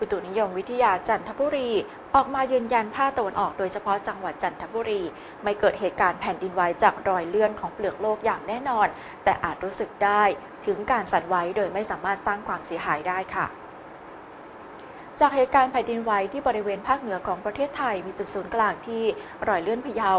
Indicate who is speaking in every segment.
Speaker 1: อุตุนิยมวิทยาจันทบุรี ออกมายืนยันภาคตะวันออกโดยเฉพาะจังหวัดจันทบุรี ไม่เกิดเหตุการณ์แผ่นดินไหวจากรอยเลื่อนของเปลือกโลกอย่างแน่นอน แต่อาจรู้สึกได้ถึงการสั่นไหวโดยไม่สามารถสร้างความเสียหายได้ค่ะ จากเหตุการณ์แผ่นดินไหวที่บริเวณภาคเหนือของประเทศไทยมีจุดศูนย์กลางที่รอยเลื่อนพะเยา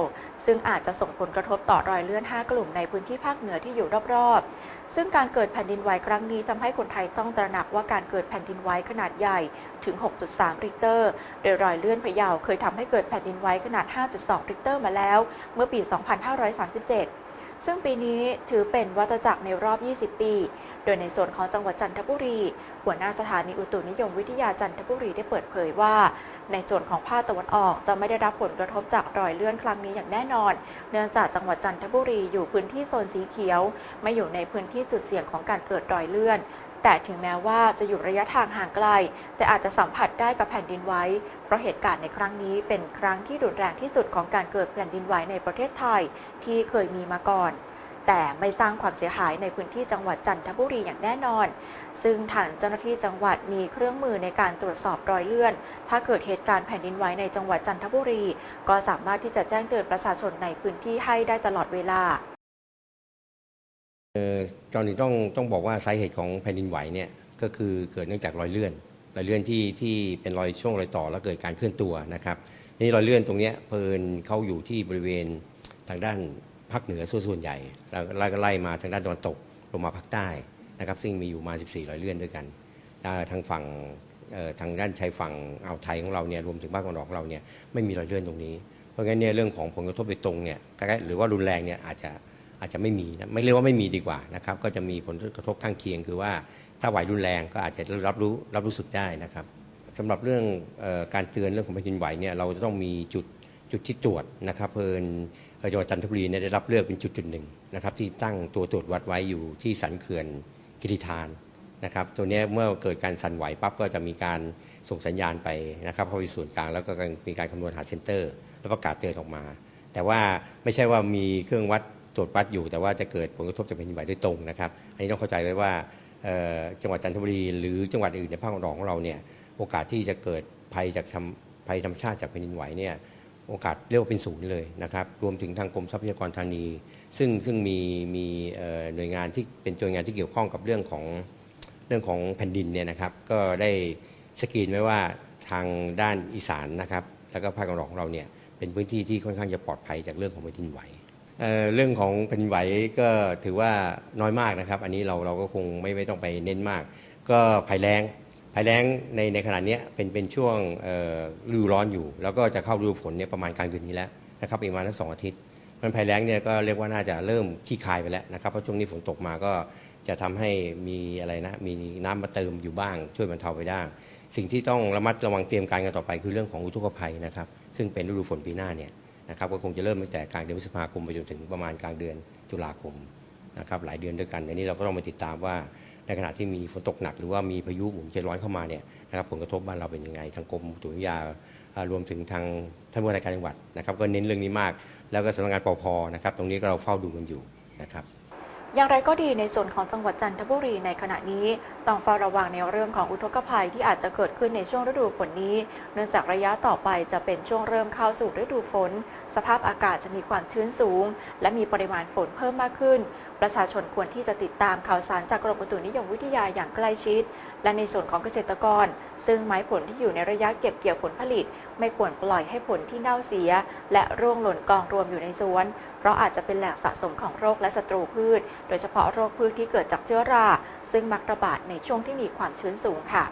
Speaker 1: ซึ่งอาจจะส่งผลกระทบต่อรอยเลื่อน 5 กลุ่มในพื้นที่ภาคเหนือที่อยู่รอบๆ ซึ่งการเกิดแผ่นดินไหวครั้งนี้ทำให้คนไทยต้องตระหนักว่าการเกิดแผ่นดินไหวขนาดใหญ่ถึง 6.3 ริกเตอร์ โดยรอยเลื่อนพะเยาเคยทำให้เกิดแผ่นดินไหวขนาด 5.2 ริกเตอร์มาแล้ว เมื่อปี 2537ซึ่งปีนี้ถือเป็นวัตจักรในรอบ 20 ปี ดยในส่วนของจังหวัดจันทบุรี หัวหน้าสถานีอุตุนิยมวิทยาจันทบุรีได้เปิดเผยว่า ในส่วนของภาคตะวันออกจะไม่ได้รับผลกระทบจากรอยเลื่อนครั้งนี้อย่างแน่นอน เนื่องจากจังหวัดจันทบุรีอยู่พื้นที่โซนสีเขียว ไม่อยู่ในพื้นที่จุดเสี่ยงของการเกิดรอยเลื่อนแต่ถึงแม้ว่าจะอยู่ระยะทางห่างไกล แต่อาจจะสัมผัสได้กับแผ่นดินไหวเพราะเหตุการณ์ในครั้งนี้เป็นครั้งที่รุนแรงที่สุดของการเกิดแผ่นดินไหวในประเทศไทยที่เคยมีมาก่อน แต่ไม่สร้างความเสียหายในพื้นที่จังหวัดจันทบุรีอย่างแน่นอน ซึ่งทางเจ้าหน้าที่จังหวัดมีเครื่องมือในการตรวจสอบรอยเลื่อน ถ้าเกิดเหตุการณ์แผ่นดินไหวในจังหวัดจันทบุรี ก็สามารถที่จะแจ้งเตือนประชาชนในพื้นที่ให้ได้ตลอดเวลา
Speaker 2: ตอนนี้ต้องต้องบอกว่าสาเหตุของแผ่นดินไหวเนี่ยก็คือเกิดเนื่องจากรอยเลื่อนรอยเลื่อนที่ที่เป็นรอยช่วงรอยต่อแล้วเกิดการเคลื่อนตัวนะครับนี่รอยเลื่อนตรงนี้เพลินเข้าอยู่ที่บริเวณทางด้าน ภาคเหนือส่วนส่วนใหญ่แล้วก็ไล่มาทางด้านตะวันตกลงมาภาคใต้นะครับ ซึ่งมีอยู่มา 14รอยเลื่อนด้วยกันทางฝั่งทางด้านชายฝั่งอ่าวไทยของเราเนี่ยรวมถึงภาคตะวันออกของเราเนี่ยไม่มีรอยเลื่อนตรงนี้ เพราะงั้นเนี่ยเรื่องของผลกระทบโดยตรงเนี่ยหรือว่ารุนแรงเนี่ยอาจจะอาจจะไม่มีนะไม่เรียกว่าไม่มีดีกว่านะครับก็จะมีผลกระทบข้างเคียง คือว่าถ้าไหวรุนแรงก็อาจจะรับรู้รับรู้สึกได้นะครับสำหรับเรื่องออการเตือนเรื่องของแผ่นดินไหวเนี่ยเราจะต้องมีจุดจุดที่ตรวจนะครับเพลินเอ่อ จังหวัดจันทบุรีเนี่ยได้รับเลือกเป็นจุดจุดหนึ่งนะครับที่ตั้งตัวตรวจวัดไว้อยู่ที่สันเขื่อนกิริทานนะครับตัวนี้เมื่อเกิดการสั่นไหวปั๊บก็จะมีการส่งสัญญาณไปนะครับเข้าไปส่วนกลางแล้วก็มีการคำนวณหาเซ็นเตอร์ แล้วประกาศเตือนออกมา แต่ว่าไม่ใช่ว่ามีเครื่องวัดตรวจวัดอยู่ แต่ว่าจะเกิดผลกระทบจากแผ่นดินไหวโดยตรงนะครับอันนี้ต้องเข้าใจไว้ว่าจังหวัดจันทบุรี หรือจังหวัดอื่นในภาคตะวันออกของเราเนี่ยโอกาสที่จะเกิดภัยจากภัยธรรมชาติจากแผ่นดินไหวเนี่ย โอกาสเรียกว่าเป็นศูนย์เลยนะครับ รวมถึงทางกรมทรัพยากรธานี ซึ่งซึ่งมีมีหน่วยงานที่เป็นหน่วยงานที่เกี่ยวข้องกับเรื่องของเรื่องของแผ่นดินเนี่ยนะครับ ก็ได้สกรีนไว้ว่าทางด้านอีสานนะครับ แล้วก็ภาคตะวันออกของเราเนี่ยเป็นพื้นที่ที่ค่อนข้างจะปลอดภัยจากเรื่องของแผ่นดินไหวเเรื่องของแผ่นดินไหวก็ถือว่าน้อยมากนะครับ อันนี้เราเราก็คงไม่ไม่ต้องไปเน้นมาก ก็ภัยแล้ง ภัยแล้งในในขณะนี้เป็นเป็นช่วงฤดูร้อนอยู่ แล้วก็จะเข้าฤดูฝนเนี่ยประมาณกลางเดือนนี้แล้วนะครับอีกประมาณทั้งสองอาทิตย์มันภัยแล้งเนี่ยก็เรียกว่าน่าจะเริ่มขี้คายไปแล้วนะครับเพราะช่วงนี้ฝนตกมาก็จะทำให้มีอะไรนะมีน้ำมาเติมอยู่บ้าง ช่วยบรรเทาไปได้ สิ่งที่ต้องระมัดระวังเตรียมการกันต่อไปคือเรื่องของอุทกภัยนะครับซึ่งเป็นฤดูฝนปีหน้าเนี่ยนะครับก็คงจะเริ่มตั้งแต่กลางเดือนพฤษภาคมไปจนถึงประมาณกลางเดือนตุลาคมนะครับหลายเดือนด้วยกันในนี้เราก็ต้องมาติดตามว่า ในขณะที่มีฝนตกหนักหรือว่ามีพายุหมุนเขตร้อนเข้ามาเนี่ยนะครับผลกระทบบ้านเราเป็นยังไง ทางกรมอุตุนิยมอ่ารวมถึงทางท่านผู้ว่าราชการจังหวัดนะครับ ก็เน้นเรื่องนี้มาก แล้วก็สำนักงานปพนะครับ ตรงนี้ก็เราเฝ้าดูกันอยู่นะครับ
Speaker 1: อย่างไรก็ดีในส่วนของจังหวัดจันทบุรีในขณะนี้ ต้องเฝ้าระวังในเรื่องของอุทกภัยที่อาจจะเกิดขึ้นในช่วงฤดูฝนนี้ เนื่องจากระยะต่อไปจะเป็นช่วงเริ่มเข้าสู่ฤดูฝน สภาพอากาศจะมีความชื้นสูง และมีปริมาณฝนเพิ่มมากขึ้น ประชาชนควรที่จะติดตามข่าวสารจากกรมอุตุนิยมวิทยาอย่างใกล้ชิด และในส่วนของเกษตรกร ซึ่งไม้ผลที่อยู่ในระยะเก็บเกี่ยวผลผลิต ไม่ควรปล่อยให้ผลที่เน่าเสีย และร่วงหล่นกองรวมอยู่ในสวน เพราะอาจจะเป็นแหล่งสะสมของโรคและศัตรูพืช โดยเฉพาะโรคพืชที่เกิดจากเชื้อรา ซึ่งมักระบาดในช่วงที่มีความชื้นสูงค่ะ